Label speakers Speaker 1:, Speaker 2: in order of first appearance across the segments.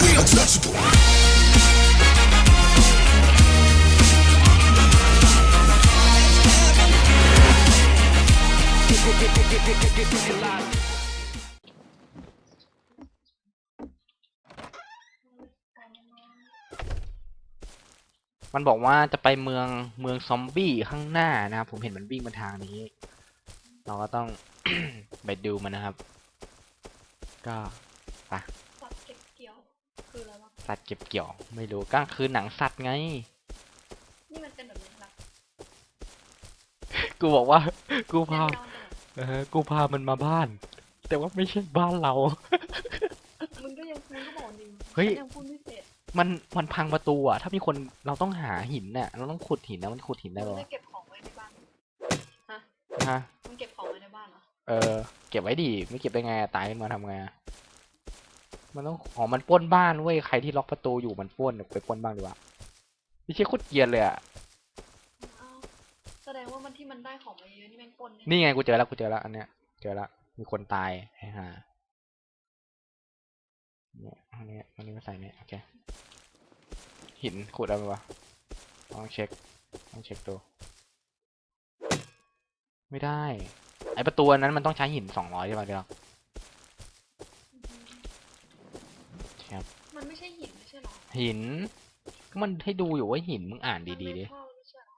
Speaker 1: We untouchable.
Speaker 2: มันบอกว่าจะไปเมืองเมืองซอมบี้ข้างหน้านะครับ ผมเห็นมันวิ่งมาทางนี้ เราก็ต้อง ไปดูมันนะครับ ก็
Speaker 3: สัต
Speaker 2: สัตว์เก็บเกี่ยว ไม่รู้ก็คือหนังสัตว์ไง
Speaker 3: นี่มันเป็นแบบนี้ครับ
Speaker 2: กูบอกว่า กูพา
Speaker 3: เนี่ยมันเป็นแบบ
Speaker 2: เออกูพามันมาบ้าน แต่ว่าไม่ใช่บ้านเรา
Speaker 3: มึงก็ยังมึงก็บอกดิ
Speaker 2: เฮ้ย
Speaker 3: ฉันยังพูดไม่เสร็จ
Speaker 2: มันมันพังประตูอะ ถ้ามีคนเราต้องหาหินน่ะ เราต้องขุดหินนะมันขุดหินได้
Speaker 3: มึ
Speaker 2: ปะ
Speaker 3: ง
Speaker 2: วะ
Speaker 3: ได้เก็บของไว้ในบ้านฮะ
Speaker 2: ฮะ
Speaker 3: มึงเก็บของไว้ในบ้านเหรอ
Speaker 2: เออ เก็บไว้ดิไม่เก็บได้ไงอะตายขึ้นมาทำไงอะ มันต้องอ๋อมันปล้นบ้านเว้ยใครที่ล็อกประตูอยู่มันปล้นเดี๋ยวไปปล้นบ้างดีกว่าไม่ใช่โคตรเกรียนเลยอะ
Speaker 3: อ้าวแสดงว่ามันที่มันได้ของมาเยอะนี่แม่งปล้นเนี่ย
Speaker 2: นี่ไงกูเจอแล้วกูเจอแล้วอันเนี้ยเจอแล้วมีคนตายให้หาเนี่ยอันนี้อันนี้มาใส่เนี่ยโอเคหินขุดเอาไปวะต้องเช็คต้องเช็คดูไม่ได้ ไอประตูอันนั้นมันต้องใช้หินสองร้อยใช่ป่ะเดี๋ยว ครับ
Speaker 3: มันไม่ใช่หินไม่ใช่เหรอ
Speaker 2: หิน ก็มันให้ดูอยู่ว่าหินมึงอ่านดีๆดิ
Speaker 3: มันไม่เข้าไม่ใช่เหรอ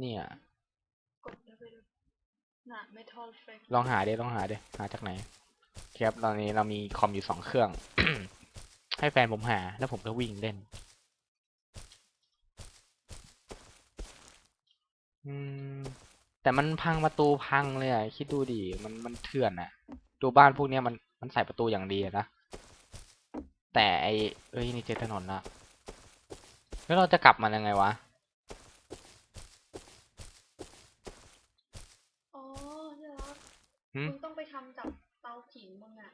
Speaker 2: เนี่ย
Speaker 3: กดได้ไปดูน่ะเมทัลเฟก
Speaker 2: ลองหาดิลองหาดิหาจากไหน ครับ ตอนนี้เรามีคอมอยู่สองเครื่อง ให้แฟนผมหา แล้วผมก็วิ่งเล่น อืม แต่มันพังประตูพังเลยอะ คิดดูดิ มันมันเถื่อนอะ ดูบ้านพวกเนี้ยมันมันใส่ประตูอย่างดีอะนะ แต่ไอเอ้ยนี่เจอถนนละแล้วเราจะกลับมันยังไงวะ
Speaker 3: อ๋อเนี่ยเหรอ
Speaker 2: หืม
Speaker 3: มึงต้องไปทำจากเตาผิงมึงอะ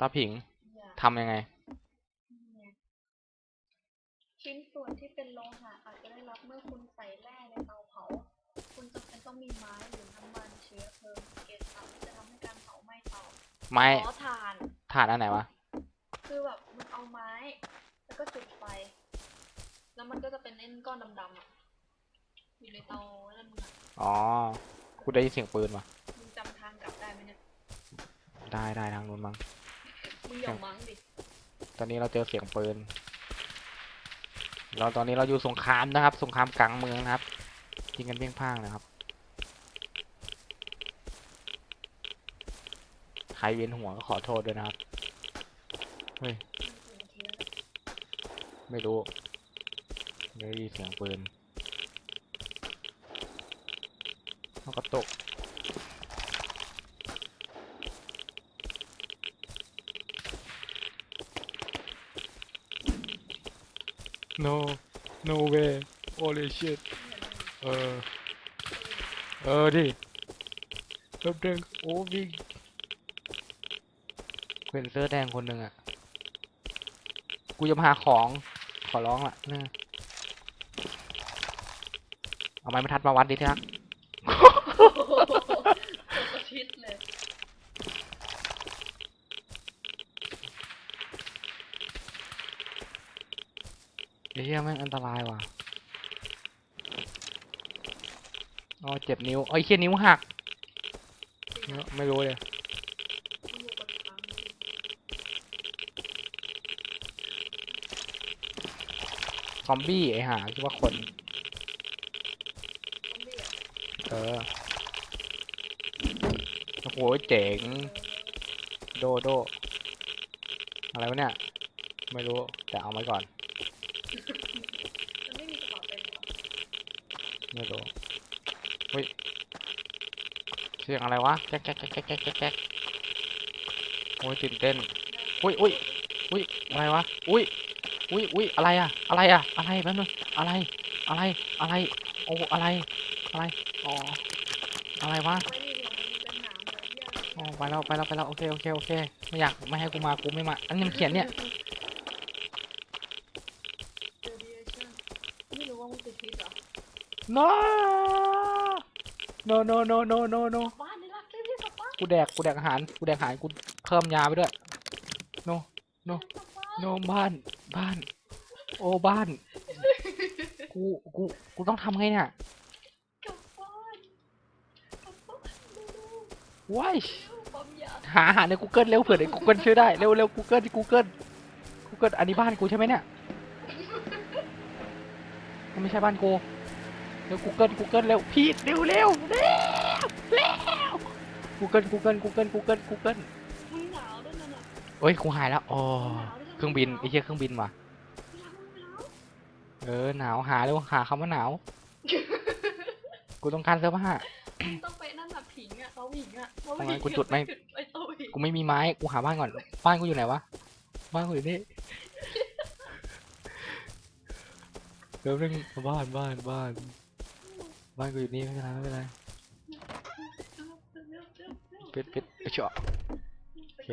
Speaker 2: ตาผิง
Speaker 3: อย่า
Speaker 2: ทำยังไง
Speaker 3: เนี่ยชิ้นส่วนที่เป็นโลหะอาจจะได้รับเมื่อคุณใส่แร่ในเตาเผา คุณจำเป็นต้องมีไม้หรือน้ำมันเชื้อเพลิงเกจต่ำที่จะทำให้การเผาไหม้เตา
Speaker 2: ไม้
Speaker 3: ขอถ่าน
Speaker 2: ถ่านอันไหนวะ
Speaker 3: คือแบบมันเอาไม้ แล้วก็จุดไฟ แล้วมันก็จะเป็นเอ็นก้อนดำๆอะ อยู่ในเตานั่นมึงอะ
Speaker 2: อ๋อกูได้ยินเสียงปืนว่ะ
Speaker 3: มึงจำทางกลับได้ไหมเนี่ย
Speaker 2: ได้ได้ทางนู้นมั้ง
Speaker 3: มึงอย่ามั้งดิ
Speaker 2: ตอนนี้เราเจอเสียงปืน เราตอนนี้เราอยู่สงครามนะครับ สงครามกลางเมืองนะครับยิงกันเพียงพร้างนะครับ ใครเวียนหัวก็ขอโทษด้วยนะครับ เฮ้ย ไม่รู้ไม่ได้ยินเสียงปืนมันก็ตก no no way holy shit เออ เออดิแป๊บนึงโอ้วิ่งเห็นเสื้อแดงคนหนึ่งอะ กูจะมาหาของ ขอร้องล่ะนะเอาไม้บรรทัดมาวัดดิที่รัก
Speaker 3: ตัวชิดเลย
Speaker 2: ไอ้เหี้ยแม่งอันตรายว่ะอ๋อเจ็บนิ้วอ๋อไอ้เหี้ยนิ้วหัก ไม่รู้เลย
Speaker 3: มึงอยู่กับทาง
Speaker 2: ซ อมบี้ไอ้ห่าคิดว่าคน
Speaker 3: เอ
Speaker 2: อ โอ้โหเจ๋ง โดโด อะไรวะเนี่ย ไม่รู้ แต่เอาไว้ก่อน
Speaker 3: ไม่รู้เฮ้
Speaker 2: ยเสียงอะไรวะ แก๊กแก๊กแก๊กแก๊กแก๊กโอ้ยตื่นเต้น อุ้ยอุ้ยอุ้ยอะไรวะ อุ้ย อุ้ยอุ้ยอะไรอะอะไรอะอะไรแป๊บนึงอะไร อะไร อะไร โอ้อะไร อะไร อ๋อ อะไรวะ
Speaker 3: ไว้นี่เดี๋ยวมันเป็นหนามเลยเหี้ย
Speaker 2: อ๋อไปแล้ว ไปแล้ว ไปแล้ว โอเค โอเค โอเค ไม่อยาก ไม่ให้กูมา กูไม่มา อันนี้มันเขียนเนี่ย
Speaker 3: Radiation ไม่รู้ว่ามึงติดพิษเหรอ
Speaker 2: no no no no no no no
Speaker 3: บ้านนี่รักที่ที่สุดปะ
Speaker 2: กูแดก กูแดกอาหาร กูแดกอาหาร กูเพิ่มยาไปด้วย no โน
Speaker 3: กลับบ้าน
Speaker 2: โน บ้านบ้าน โอ้บ้าน กูกูกูต้องทำไงเนี่ย
Speaker 3: กลับบ้านกลับบ้านเร็ว
Speaker 2: ว้าย
Speaker 3: ๆเร็วปั๊มยา
Speaker 2: หาหาใน Google เร็วเผื่อใน Google ช่วยได้ เร็วเร็ว Google Google Google อันนี้บ้านกูใช่ไหมเนี่ยมันไม่ใช่บ้านกูเร็ว Google Google เร็วพีดเร็วเร็วเร็วเร็ว Google Google Google Google Google
Speaker 3: มึงหนาวด้วยนั่นน่ะ
Speaker 2: เอ้ยกูหายแล้วอ๋อ
Speaker 3: หนาวด้วย
Speaker 2: เครื่องบินไอ้เหี้ยเครื่องบินว่ะ
Speaker 3: หนาวหนาว
Speaker 2: เออหนาวหาเร็วหาคำว่าหนาว กูต้องการเสื้อผ้า
Speaker 3: มึงต้องไปนั่นแบบผิงอะเราผิงอะเรา
Speaker 2: ทำไม
Speaker 3: ผิง
Speaker 2: กูจุดไม่
Speaker 3: ไปโต้ผิง
Speaker 2: กูไม่มีไม้กูหาบ้านก่อน บ้านกูอยู่ไหนวะ บ้านกูอยู่นี่เดี๋ยวนึงบ้านบ้านบ้าน บ้านกูอยู่นี่ไม่เป็นไรไม่เป็นไร
Speaker 3: เร็วๆเร็วๆเร็วๆ
Speaker 2: ปิดปิดไปเฉาะโอเค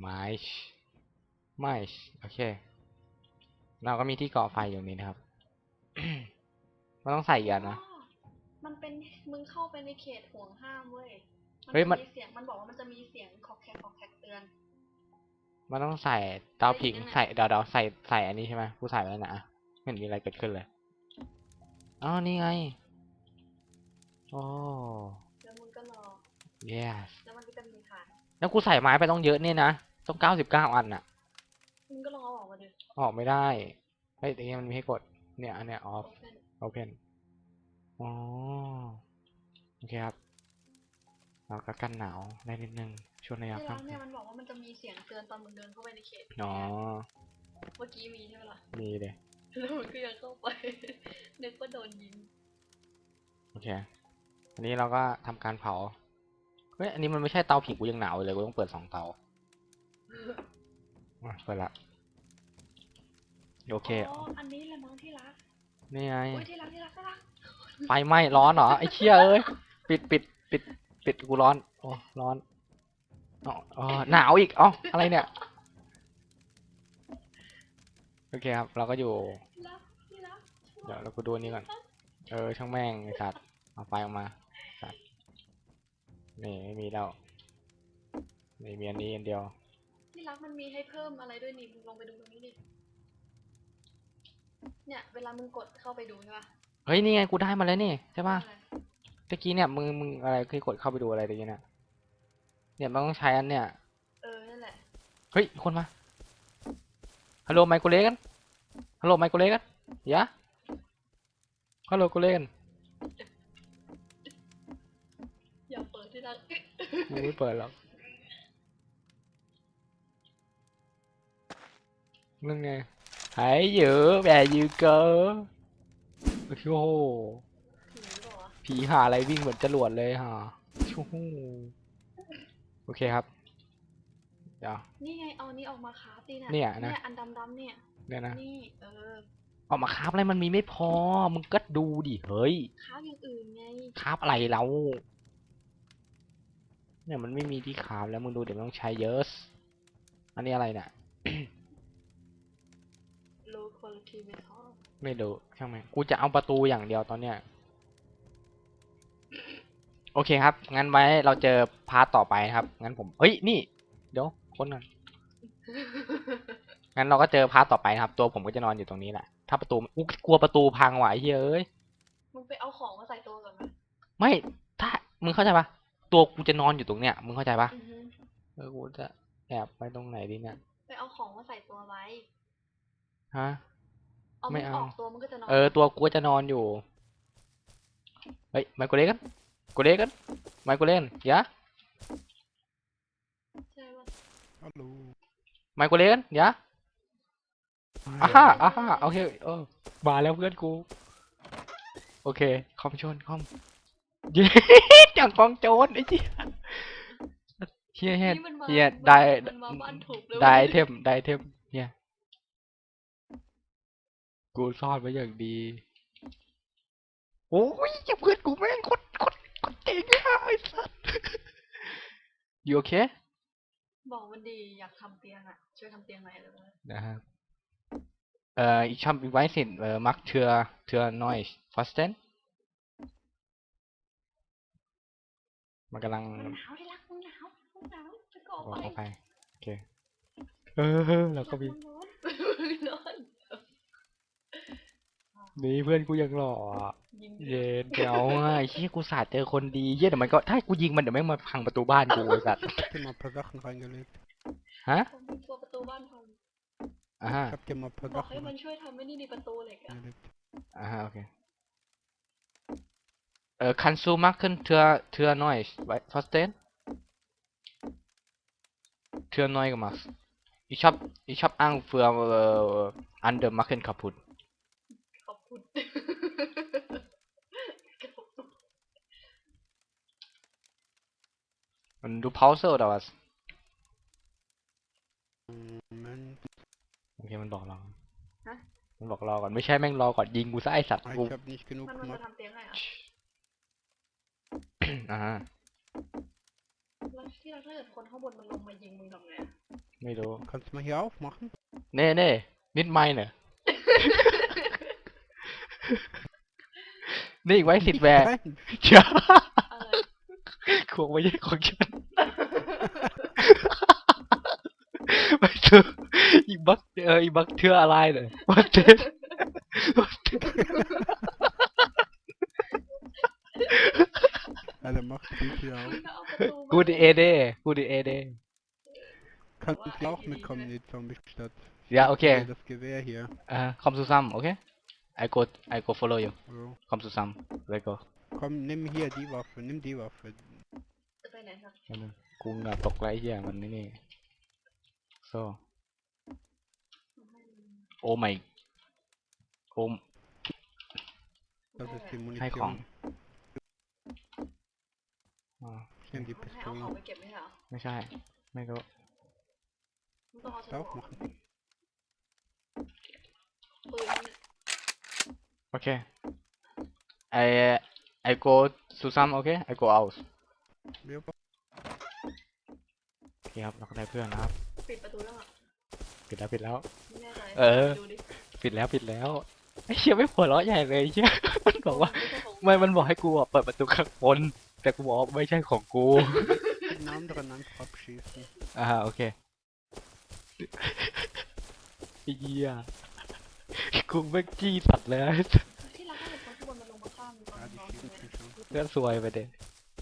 Speaker 2: ไม้ชไม้ชโอเค เราก็มีที่ก่อไฟอยู่นี้นะครับ มันต้องใส่อีกอันนะ
Speaker 3: อ๋อมันเป็นมึงเข้าไปในเขตห่วงห้ามเว้ย
Speaker 2: เฮ้ย มัน
Speaker 3: จะเสียง มันบอกว่ามันจะมีเสียงคอกแคกคอกแคกเตือน
Speaker 2: มันต้องใส่เตาผิง
Speaker 3: ใส่อีกอันน่ะ
Speaker 2: ใส่เดี๋ยวเดี๋ยวใส่ใส่อันนี้ใช่ไหมกูใส่ไว้แล้วนะไม่เห็นมีอะไรเกิดขึ้นเลย อ๋อ นี่ไง โอ้
Speaker 3: แล้วมึงก็ร อ
Speaker 2: yes
Speaker 3: แล้วมันก็จะมีฐาน
Speaker 2: แล้วกูใส่ไม้ไปต้องเยอะเนี่ยนะ ต้องเก้าสิบเก้าอันน่ะ
Speaker 3: มึงก็ลองเอาออกมาดิ
Speaker 2: ออกไม่ได้เฮ้ยตรงนี้มันมีให้กด เนี่ย อันเนี้ย off
Speaker 3: Open
Speaker 2: open อ๋อโอเคครับเราก็กันหนาวได้นิดนึงช่วงระยะ
Speaker 3: ที่
Speaker 2: ค่
Speaker 3: ร้านเนี่ยมันบอกว่ามันจะมีเสียงเตือนตอนมึงเดินเข้าไปในเขตำ
Speaker 2: อ๋อ
Speaker 3: เมื่อกี้มีใช่ไหมล่ะ
Speaker 2: มีเลย
Speaker 3: แล้วมันก็ยังเข้าไปนึกว่าโดนยิง
Speaker 2: โอเคอันนี้เราก็ทำการเผาเฮ้ยอันนี้มันไม่ใช่เตาผิงกูยังหนาวอยู่เลยกูต้องเปิดสองเตาอะเปิดละโอเค
Speaker 3: อ๋ออันนี้แหละมั้งที่รัก
Speaker 2: นี่ไง
Speaker 3: โอ้ยที่รักที่รักที่รัก
Speaker 2: ไฟไหม้ร้อนเหรอไอ้เชี่ยเอ้ยปิดปิดปิดปิดกูร้อนโอ้ร้อนอ๋ออ๋อหนาวอีกอ๋ออะไรเนี่ยโอเคครับ เราก็อยู่
Speaker 3: ที่รักที่รัก
Speaker 2: เดี๋ยวเรากูดูอันนี้ก่อน เออ ช่างแม่งไอ้สัตว์เอาไฟออกมาสัตว์ นี่ไม่มีแล้วนี่มีอันนี้อันเดียว
Speaker 3: ที่รักมันมีให้เพิ่มอะไรด้วยนี่มึงลองไปดูตรงนี้ดิเนี่ย เวลามึงกดเข้าไปดูใช่ปะ
Speaker 2: เฮ้ยนี่ไงกูได้มาแล้วนี่ใช่ป่ะ
Speaker 3: อะไร
Speaker 2: ตะกี้เนี่ยมึงมึงอะไรเคยกดเข้าไปดูอะไรตะกี้เนี่ยเนี่ยมันต้องใช้อันเนี่ย
Speaker 3: เออนั่นแหละ
Speaker 2: เฮ้ยมีคนมาฮัลโหลไมโครเลกันฮัลโหลไมโครเลกันยะฮัลโหลโคเลกัน
Speaker 3: กู
Speaker 2: ไม่เปิดหรอกนั่นไงหายเยอะแบยืเกอโอ้โห
Speaker 3: ผีบอกว่า
Speaker 2: ผีหาอะไรวิ่งเหมือนจรวดเลยฮะชูหูโอเคครับ เดี๋ยว
Speaker 3: นี่ไงเอานี้ออกมาคาตีน่ะ
Speaker 2: เนี่ยนะ
Speaker 3: อันดำๆเนี่ย
Speaker 2: เนี่ยนะ
Speaker 3: นี่เออ
Speaker 2: ออกมาคราบอะไรมันมีไม่พอ มึงก็ดูดิ เฮ้ย
Speaker 3: ค้าอย่างอื่นไง
Speaker 2: คราบอะไรเรา เนี่ยมันไม่มีที่คราบแล้วมึงดูเดี๋ยวมันต้องใช้เยอะ อันนี้อะไรเนี่ย
Speaker 3: low quality metal
Speaker 2: ไม่ดูช่างแม่งกูจะเอาประตูอย่างเดียวตอนเนี้ย โอเคครับ งั้นไว้เราเจอพาร์ทต่อไปนะครับ งั้นผม เฮ้ย นี่ เดี๋ยวคนก่อนงั้นเราก็เจอพาร์ทต่อไปนะครับ ตัวผมก็จะนอนอยู่ตรงนี้แหละ ถ้าประตูอุ๊ยกลัวประตูพังว่ะไอ้เฮ้ยเอ้ย
Speaker 3: มึงไปเอาของมาใส่ตัวก่อนไหม
Speaker 2: ไม่ ถ้า มึงเข้าใจปะ ตัวกูจะนอนอยู่ตรงเนี้ยมึงเข้าใจปะ
Speaker 3: อือฮึ
Speaker 2: เออกูจะแอบไปตรงไหนดีเนี่ย
Speaker 3: ไปเอาของมาใส่ตัวไว้
Speaker 2: ฮะ
Speaker 3: เอา
Speaker 2: ไม่
Speaker 3: มึง
Speaker 2: เอา
Speaker 3: ออกตัวมันก็จะนอน
Speaker 2: เออตัวกูก็จะนอนอยู่เฮ้ยไมโครเลกันกูเลกันไมโครเลนยะ
Speaker 3: ใช่ปะ
Speaker 1: Hallo.
Speaker 2: ไมโครเลนยะอ่าฮ่าอ่าฮ่าโอเคเออมาแล้วเพื่อนกู โอเคคอมชนคอม เย้จังกองโจรไอ้เหี้ยเฮียเฮีย
Speaker 3: นี่มันมา
Speaker 2: เฮีย
Speaker 3: มัน
Speaker 2: ได้
Speaker 3: มันมาบ้านถูกเลย
Speaker 2: ได้
Speaker 3: ว้ย
Speaker 2: เทมได้เทมเฮียกูซ่อนไว้อย่างดีโอ้ยเจ้าเพื่อนกูแม่งโคตรโคตรโคตรเจ๋งอะไอ้สัสอยู่โอเค
Speaker 3: บอกมันดีอยากทำเตียงอะ ช่วยทำเตียงหน่อยเลย
Speaker 2: นะครับเอ่อ ich habe ich weiß nicht äh, macht Tür Tür neu fasten มันกำลัง
Speaker 3: มันหนาวที่รักมันหนาวมันหนาวจะก่อ
Speaker 2: โอ้
Speaker 3: ไฟ
Speaker 2: เข้าไปโอเคเออแล้วก็มี
Speaker 3: มันร้อนร้อน
Speaker 2: นี่เพื่อนกูยังหล่ออะ
Speaker 3: ยิง
Speaker 2: เย็นเดี๋ยวอะไอ้เหี้ยกูสาดเจอคนดีเหี้ยเดี๋ยวมันก็ถ้ากูยิงมันเดี๋ยวแม่งมาพังประตูบ้านกูไอ้สัตว์
Speaker 1: Ich hab dir mal ein paar Sachen reingelegt.
Speaker 2: ฮะ
Speaker 3: ผมมีตัวประตูบ้านพัง
Speaker 2: อ่าฮะ
Speaker 1: Ich hab dir mal ein paar
Speaker 3: บอกให้
Speaker 1: Sachen
Speaker 3: มันช่วยทำไม่นี่ในประตูเหล็กอะ
Speaker 1: reingelegt.
Speaker 2: อ่าฮะโอเค เออคันซูมากขึ้นเทือเทือน้อยไว้ท
Speaker 3: อสเทนเทือน้อยกับมา
Speaker 2: อีชอบอี
Speaker 1: ช
Speaker 2: อบอ้างเฟือเอ่ออันเดอร์มาร์เก็ตขับพุด
Speaker 3: ขับพุด
Speaker 2: มันดูพาวเซอร์ดาวัสโอเคมันบอกเรามันบอกรอก่อนไม่ใช่แม่งรอก่อนยิงกูซะไอสัตว์กู
Speaker 3: มันจะทำเตียงไงอะ
Speaker 2: อ่าฮะ
Speaker 3: แล้วที่เราถ้าเกิดคนข้างบนมันลงมายิงมึงทำไงอะ
Speaker 2: ไม่รู้
Speaker 1: Kannst du mal hier aufmachen?
Speaker 2: เน่เน่นิดไม่เนอะ นี่ไว้สิทธิ์แวร์
Speaker 1: Nein.
Speaker 2: เชื่อ
Speaker 3: อะไร
Speaker 2: ขวงไม่ใช่ของฉันไปเถอะอีบักเอออีบักเทืออะไรเนี่ยวัดเด็ด
Speaker 1: Alter, mach die Tür
Speaker 3: มึ สีเขียว
Speaker 2: กูดีเอเดกูดีเอเด
Speaker 1: Kannst du auch mitkommen in die Zombie-Stadt?
Speaker 2: Ja,
Speaker 1: okay. Das Gewehr hier.
Speaker 2: Äh, komm zusammen, okay? I go, I go follow you. Oh. Komm zusammen, let's go.
Speaker 1: Komm, nimm hier die Waffe, nimm die Waffe.
Speaker 3: ไปไหนครับ
Speaker 2: กูเหงาตกไรเหี้ยมันนี่นี่ so oh my oh
Speaker 1: Das ist die
Speaker 2: ให้ของ
Speaker 1: Munition.
Speaker 2: อ่า
Speaker 1: Ich nehm die
Speaker 3: ให้เอาของ
Speaker 1: Pistole.
Speaker 3: ไปเก็บไหมเหรอ
Speaker 2: ไม่ใช่ ไม่รู้
Speaker 3: มึงต้องเอาส
Speaker 1: Kannst
Speaker 3: ม
Speaker 1: du
Speaker 3: อง
Speaker 1: aufmachen.
Speaker 3: ปืนเนี่ย
Speaker 2: โอเค I I go to some โอเค I go out
Speaker 1: Ja,
Speaker 2: โอเคครับเราก็ได้เพื่อนนะครับ
Speaker 3: ปิดประตูแล้วอะ
Speaker 2: ปิดแล้วปิดแล้ว
Speaker 3: ไม่แน่ใจ
Speaker 2: เออ
Speaker 3: ดูดิ
Speaker 2: ปิดแล้วปิดแล้วไอ้เชี่ยไม่หัวเราะใหญ่เลยไอ้เชี่ยมันบอกว่า ไม่ มันบอกให้กูอะเปิดประตูข้างบน แต่กูบอกว่าไม่ใช่ของกู
Speaker 1: den anderen einfach abschießen.
Speaker 2: อ่าโอเคไอ้เหี้ยกูไม่งจี้สัตว์เลย
Speaker 3: ที่รักให้คนข้างบนมันลงมาข้ามตอน
Speaker 1: Ja, die
Speaker 3: นอน
Speaker 1: schießen
Speaker 3: ใช่ไหม
Speaker 1: mich schon.
Speaker 2: เรื่องซวยไปเด็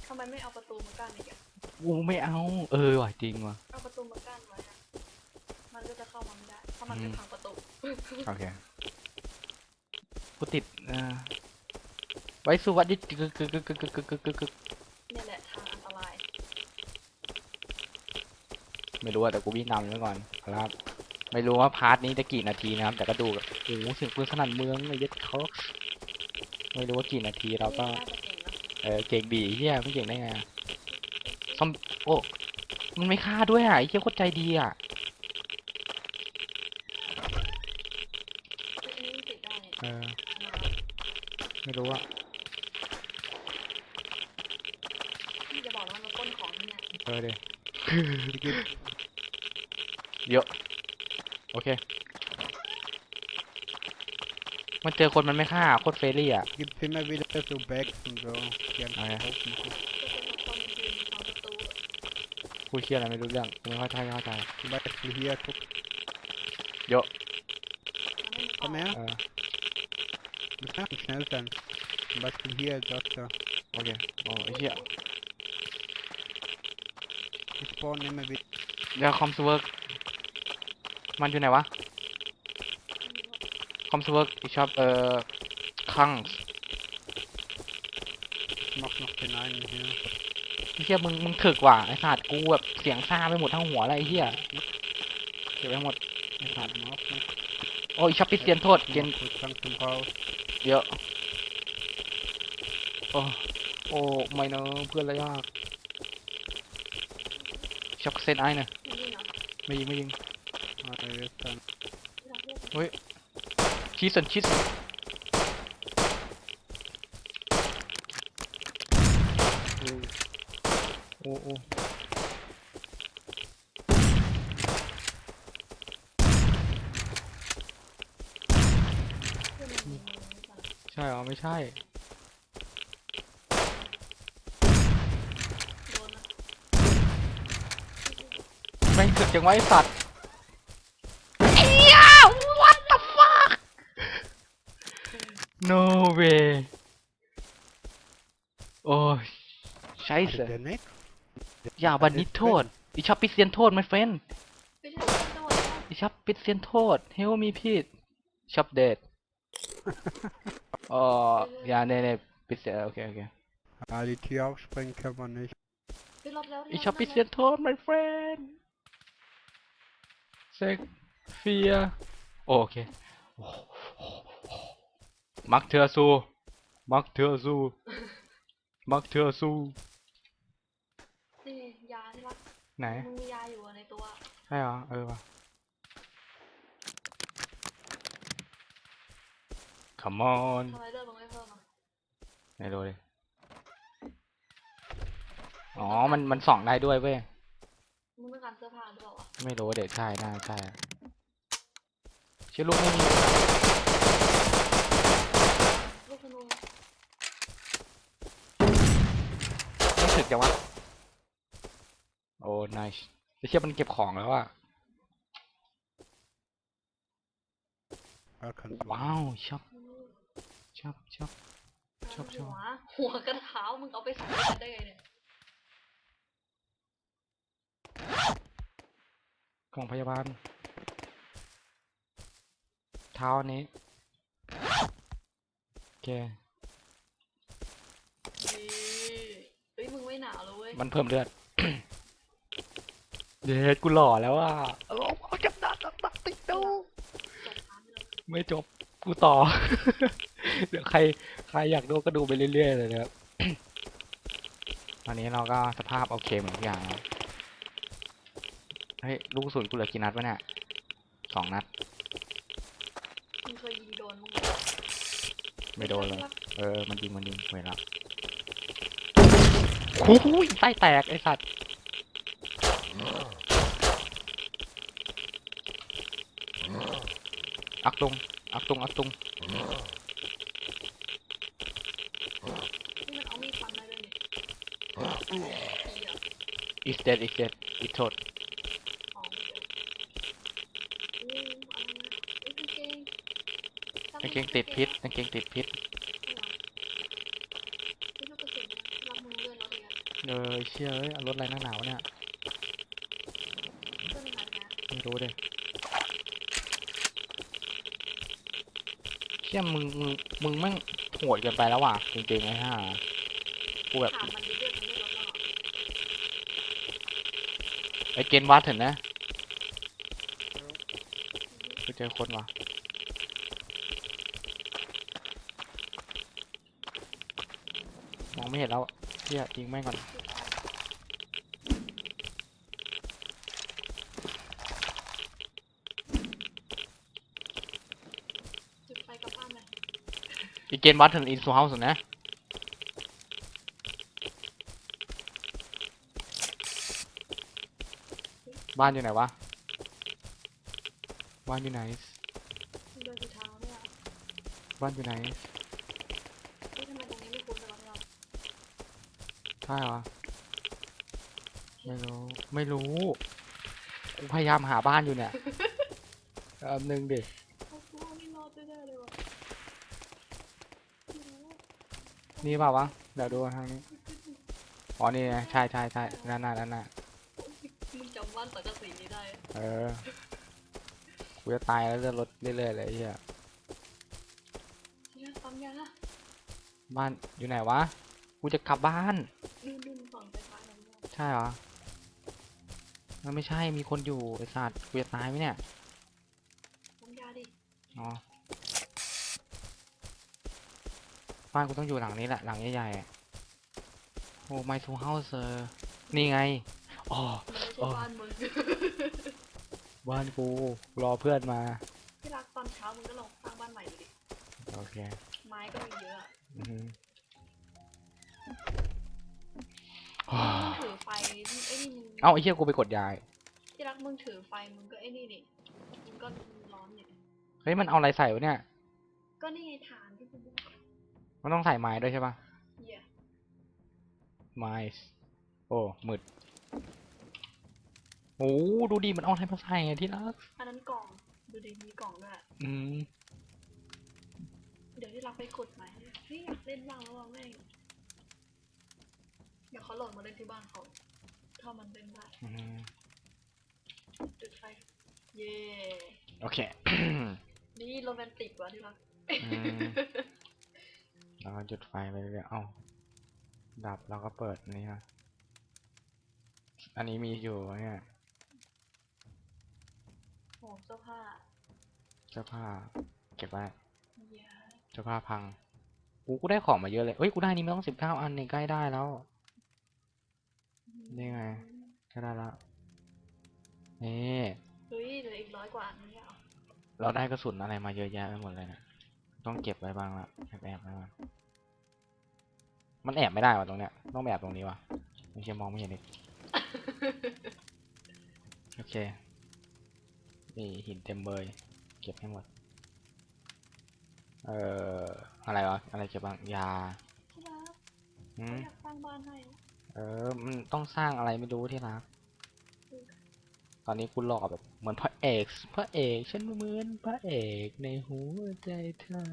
Speaker 3: ทำไมไม่เอาประตูมากั้นอีกอะ
Speaker 2: กูไม่เอา เออว่ะจริงว่ะ
Speaker 3: เอาประตูมากั้นไว้อะมันก็จะเข้ามาไม่ได้ถ้ามันไม่
Speaker 2: อืม
Speaker 3: พังประตู
Speaker 2: โอเคกูติดอ่าไว้สุวัสดิกึกกึกกึกกึกกึกกึกกึกกึกกึก
Speaker 3: เนี่ยแหละทางอันตราย
Speaker 2: ไม่รู้อะแต่กูวิ่งนำไว้ก่อนครับ ไม่รู้ว่าพาร์ทนี้จะกี่นาทีนะครับ แต่ก็ดูแบบโอ้โหเสียงปืนสนั่นเมืองเลยยัดเขาไม่รู้ว่ากี่นาทีเราก็
Speaker 3: น่าจะเก่งนะ
Speaker 2: เออเก่งดีเฮียไม่เก่งได้ไงอะซอมโอ้มันไม่ฆ่าด้วยอะไอ้เฮียโคตรใจดีอะ
Speaker 3: อันนี้มันติดได้เนี่ย
Speaker 2: เออไม่รู้อะ
Speaker 3: พี่จะบอกนะว่ามันปล้นของที่เนี่ย
Speaker 2: เออเดี๋
Speaker 1: Die gibt
Speaker 2: เยอะ โอเค มันเจอคนมันไม่ฆ่าโคตรเฟรนลี่อะ
Speaker 1: gibt's immer wieder so Bags und so. Die einfach
Speaker 2: Ah, ja.
Speaker 1: aufmachen.
Speaker 3: ก็เป็นคนยืนทางประตูอะ
Speaker 2: กูเชื่ออะไรไม่รู้เรื่องกูไม่เข้าใจไม่เข้าใจ
Speaker 1: Zum Beispiel hier, guck,
Speaker 2: เยอะ
Speaker 3: มันไม่มี
Speaker 1: komm
Speaker 3: กล้อง
Speaker 1: her.
Speaker 2: เออ
Speaker 1: Muss ganz schnell sein. Zum Beispiel hier, das da.
Speaker 2: โอเคโอ้ไอ้เหี้ย
Speaker 1: Die spawnen immer wieder.
Speaker 2: เดี๋ยวคอมสเวิร์ก มันอยู่ไหนวะคอมสเวิร์กอีชอบเอ่อคัง
Speaker 1: Ich mach noch den einen hier.
Speaker 2: ไอ้เหี้ยมึงมึงถึกว่ะไอ้สัตว์กูแบบเสียงซ่าไปหมดทั้งหัวเลยไอ้เหี้ยเก็บไปหมดไอ้สัตว์
Speaker 1: Warte mal auf, ne?
Speaker 2: โอ้ยชอบปิดเตียนโทษเตียน
Speaker 1: Mach kurz langsam raus.
Speaker 2: เยอะ โอ้โอ้ไม่เนอะเพื่อนระยากช็อกเซนไอเนี่ย
Speaker 3: นี่เนาะ
Speaker 2: ไม่ยิงไม่ยิง Ayrıca. Uy. Keeson, Keeson. Oo. Oo. Sai
Speaker 3: hả? Không sai. แม่ง
Speaker 2: ถึกจังไว้สัตว์ way โอ้ยใช่
Speaker 1: Is
Speaker 2: เสือ
Speaker 1: there next?
Speaker 2: อย่าบันนิดโทษอิชอบปิดเซียนโทษ my friend
Speaker 3: ไม่ใช่ไม่โดนแล้ว
Speaker 2: อิชอบปิดเซียนโทษ help me please ชอบเดทอ๋ออย่าเน่เน่ปิดเซียนโอเคโอเค
Speaker 1: Ali Tier aufspringen kann man nicht.
Speaker 3: ไปรอบแล้ว
Speaker 2: อิชอบปิดเซียนโทษ my friend เซ็กเฟียโอเค มักเธอซูมักเธอซูมักเธอซู
Speaker 3: นี่ยาที่รัก
Speaker 2: ไหน
Speaker 3: มึงมียาอยู่อะในตัว
Speaker 2: ใช่เหรอเออว่ะ come on
Speaker 3: ทำไมเลือดมึงไม่เพิ่มอะ
Speaker 2: ไม่รู้เลยอ๋อ มัน มันส่องได้ด้วยเว้ย
Speaker 3: มึงต้องการเสื้อผ้าหรือเปล่าวะ
Speaker 2: ไม่รู้เด็กใช่น่าใช่อะเชื่อลูกไม่มี
Speaker 3: ลูกธนู
Speaker 2: ไม่ ถึกจังวะ โอ้ nice ไอ้เชื่อมันเก็บของแล้วอะ
Speaker 1: Da kannst du
Speaker 2: ว้าวชอบชอบชอบ ชอบชอบ
Speaker 3: หัวหัวกระเท้ามึงเอาไปใส่กันได้ไงเนี่ย
Speaker 2: กล่องพยาบาล เท้าอันนี้โอเค
Speaker 3: นี่เฮ้ยมึงไม่หนา วเลยเว้ย
Speaker 2: มันเพิ่มเลือด เด็ดกูหล่อแล้วอะเอาเอาจับดาตักตักติดดู
Speaker 3: จบน้ำไปเลย
Speaker 2: ไม่จบกูต่อ เดี๋ยวใครใครอยากดูก็ดูไปเรื่อยๆเลยนะครับ ตอนนี้เราก็สภาพโอเคเหมือนทุกอย่างแล้วเฮ้ยลูกกระสุนกูเหลือกี่นัดวะเนี่ยสองนัด
Speaker 3: มึงเคยยิงโดนมึง
Speaker 2: ไม่โดนเลย เออ มันยิงมันยิงเวลา โอ้ยไส้แตกไอสัตว์อักตุงอักตุงอักตุง
Speaker 3: นี่มันเอามีดฟันได้ด้วยนี่เหี้ย
Speaker 2: is dead is dead is dead
Speaker 3: อ๋อเดี๋ยวอู้อะไรนะเอ้ยกางเกง
Speaker 2: กางเกงติดพิษกางเกงติดพิษ
Speaker 3: นี่ลูกกระสุนนะรับมึงเลื่อนรถ เลยอะ
Speaker 2: เอเชี่ยเอ้ยเอารถอะไรหนักหนาวเนี่ย
Speaker 3: เลื่อนไหนนะ
Speaker 2: ไม่รู้เลยเชี่ยมึงมึงมึงแม่งโหดเกินไปแล้วว่ะจริงๆไอ้ห่ากูแบบ
Speaker 3: ถามมันเลื่อนมันไม่ลดหรอ
Speaker 2: ไอ้เกณฑ์วัดเห็นนะกูเจอคนว่ะมองไม่เห็นแล้ว เชี่ยยิงแม่งก่อน
Speaker 3: จุดไฟกลับบ้านเลย
Speaker 2: อีเกนวัดถึงอินซูเฮาส์นะ บ้านอยู่ไหนวะ บ้านอยู่ไหน
Speaker 3: มึงเดินกี่ทางแล้วเนี่ย
Speaker 2: บ้านอยู่ไหน
Speaker 3: เฮ้ยทำไมตรงนี้ไม่คุ้นเลยวะเนี่ย
Speaker 2: ใช่เหรอ ไม่รู้ ไม่รู้ กูพยายามหาบ้านอยู่เนี่ยแป๊บนึงดิ
Speaker 3: เขากูว่าไม่รอดแน่ๆเลยวะไม่รู้
Speaker 2: นี่เปล่าวะ เดี๋ยวดูทางนี้ อ๋อ นี่ไงใช่ใช่ใช่นั่นน่ะนั่นน่ะ
Speaker 3: มึงจำบ้านสังกะสีนี้ได้
Speaker 2: เออ กูจะตายแล้วเลื่อนรถเรื่อยๆเลยไอ้เฮีย
Speaker 3: เนี่ยปั๊มยา
Speaker 2: บ้านอยู่ไหนวะ กูจะกลับบ้าน
Speaker 3: นู่นนู่
Speaker 2: ช่เหรอ มันไม่ใช่ มีคนอยู่ไอ้สัตว์กูจะตายไหมเนี่ย
Speaker 3: ปั๊มยาดิ
Speaker 2: อ๋อ บ้านกูต้องอยู่หลังนี้แหละ หลังใหญ่ๆอะโอ้ my two house เออนี่ไงอ๋อ
Speaker 3: มันไม่ใช่
Speaker 2: อ๋อ
Speaker 3: บ้านมึง
Speaker 2: บ้านกู รอเพื่อนมา
Speaker 3: ที่รักตอนเช้ามึงก็ลองสร้างบ้านใหม่ดูดิ
Speaker 2: โอเค
Speaker 3: ไม้ก็มีเยอะอะ
Speaker 2: อือฮึ
Speaker 3: มึงถือ ไฟนี่ไอ้นี่มึง
Speaker 2: เอ้าไอ้เหี้ยกูไปกดยาย
Speaker 3: ที่รักมึงถือไฟมึงก็ไอ้นี่ดิมึงก็ร้อนเนี่ย
Speaker 2: เฮ้ยมันเอาอะไรใส่วะเนี่ย
Speaker 3: ก็นี่ไงฐานที่มึงบอก
Speaker 2: มันต้องใส่ไม้ด้วยใช่ปะ
Speaker 3: เหี้ย
Speaker 2: ไม้โอ้มืดโอ้ดูดิมันเอาอะไรมาใส่ไงที่รัก
Speaker 3: อันนั้นกล่องดูดีมีกล่องด้วย
Speaker 2: อืม
Speaker 3: เดี๋ยวที่รักไปกดใหม่เฮ้ยอยากเล่นบ้างแล้วว่าแม่งเดี๋ยวเขาโหลดมาเล่นที่บ้านเขา ถ้ามันเล่นได้
Speaker 2: อืม
Speaker 3: จุดไฟ เย่
Speaker 2: โอเค
Speaker 3: นี่โรแมนติกว่ะที่รัก
Speaker 2: อืม แล้วก็จุดไฟไปเรื่อยๆเอ้า ดับแล้วก็เปิดอันนี่ฮะ อันนี้มีอยู่เนี่ย
Speaker 3: โหเสื้อผ้า
Speaker 2: เสื้อผ้า เก็บไว้
Speaker 3: เย้
Speaker 2: เสื้อผ้าพัง กูกูได้ของมาเยอะเลยเฮ้ย กูได้นี่ไม่ต้องสิบเก้าอันนี่ใกล้ได้แล้วนี่ไงใกล้ได้แล้วนี่
Speaker 3: เฮ้ยเหลืออีกร้อยกว่าอันไม่ใช่เหรอ
Speaker 2: เราได้กระสุนอะไรมาเยอะแยะไปหมดเลยเนะต้องเก็บไว้บ้างละแอบแอบไว้บ้างมันแอบไม่ได้ว่ะตรงเนี้ยต้องไปแอบตรงนี้ว่ะไม่ใช่มองไม่เห็นอีกโอเคนี่หินเต็มเบยเก็บให้หมดเอ่ออะไรวะอะไรเก็บบ้างยา
Speaker 3: ที่รัก
Speaker 2: อืม
Speaker 3: อยากสร้างบ้านให้
Speaker 2: เออ มันต้องสร้างอะไรไม่รู้ที่รักตอนนี้คุณหลอกแบบเหมือนพระเอก พระเอกฉันเหมือนพระเอกในหัวใจเธอ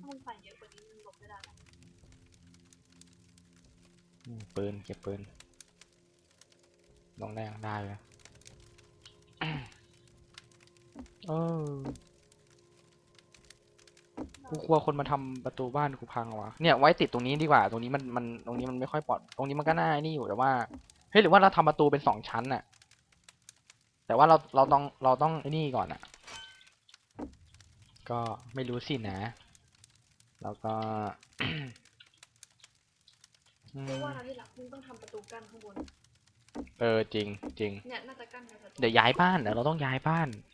Speaker 3: ถ้ามันใส่เยอะกว่านี้มันหลบไม่ได้นะ
Speaker 2: อืมปืนเก็บปืน ลงได้ยังได้เลย เออ กูกลัวคนมาทำประตูบ้านกูพังวะเนี่ยไว้ติดตรงนี้ดีกว่า ตรงนี้มันมันตรงนี้มันไม่ค่อยปลอด ตรงนี้มันก็น่าไอ้นี่อยู่แต่ว่าเฮ้ยหรือว่าเราทำประตูเป็นสองชั้นน่ะ แต่ว่าเราเราต้องเราต้องไอ้นี่ก่อนอะ ก็ไม่รู้สินะ แล้วก็ อื
Speaker 3: เพราะ
Speaker 2: ม
Speaker 3: ว่านะที่รักมึงต้องทำประตูกั้นข้างบน
Speaker 2: เออจริงจริง
Speaker 3: เนี่ยน่าจะกั้นกับประตู
Speaker 2: เดี๋ยวย้ายบ้านเดี๋ยวเราต้องย้ายบ้าน
Speaker 3: ก็นี่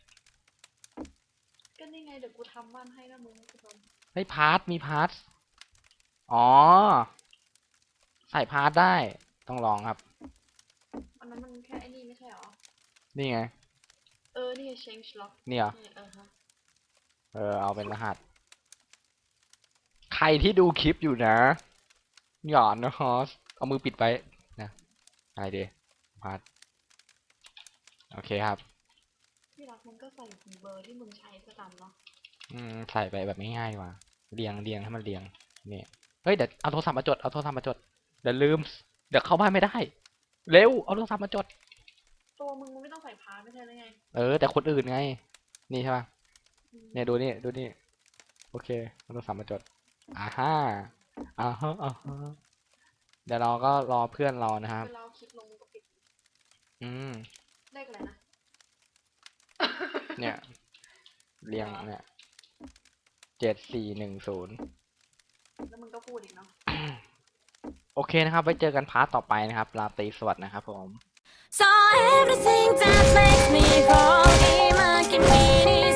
Speaker 3: ไงเดี๋ยวกูทำบ้านให้นะมึงกูท
Speaker 2: เฮ้ยพาร์ทมีพาร์ทอ๋อ ใส่พาร์ทได้ต้องลองครับำ
Speaker 3: อันนั้นมันแค่ไอ้นี่ไม่ใช่เหรอ
Speaker 2: นี่ไง
Speaker 3: เออ นี่ไง change lock
Speaker 2: นี่เหรอ
Speaker 3: นี่เออฮะ
Speaker 2: เออเอาเป็นรหัส ใครที่ดูคลิปอยู่นะ หย่อนนะฮอสเอามือปิดไว้นะ อะไรดีพาร์ทโอเคครับ
Speaker 3: ที่ รักมึงก็ใส่เบอร์ที่มึงใช้ประจำเนาะ
Speaker 2: อืมใส่ไปแบบง่ายๆดีกว่าเรียงเรียงให้มันเรียงนี่เฮ้ยเดี๋ยวเอาโทรศัพท์มาจดเอาโทรศัพท์มาจดเดี๋ยวลืม เดี๋ยวเข้าบ้านไม่ได้ เร็วเอาโทรศัพท์มาจด
Speaker 3: ตัวมึงมึงไม่ต้องใส่พาร์ทไม่ใช่หรือไง
Speaker 2: เออ แต่คนอื่นไง นี่ใช่ป่ะ
Speaker 3: อืม
Speaker 2: เนี่ยดูนี่ดูนี่โอเคเอาโทรศัพท์มาจดอ่าฮ่าอ่าฮะอ่าฮะเดี๋ยวเราก็รอเพื่อนเรานะครับ
Speaker 3: เวลาเอาคลิปลงมึงก็ปิด
Speaker 2: อืม
Speaker 3: เลขอะไรนะ
Speaker 2: เนี่ย เรียงเนี่ยเจ็ดสี่หนึ่งศูนย์
Speaker 3: แล้วมึงก็พูดอีกเนาะ
Speaker 2: โอเคนะครับ ไว้เจอกันพาร์ตต่อไปนะครับ ลาตีสวัสดนะครับผม
Speaker 4: So everything that makes me whole, imagine me.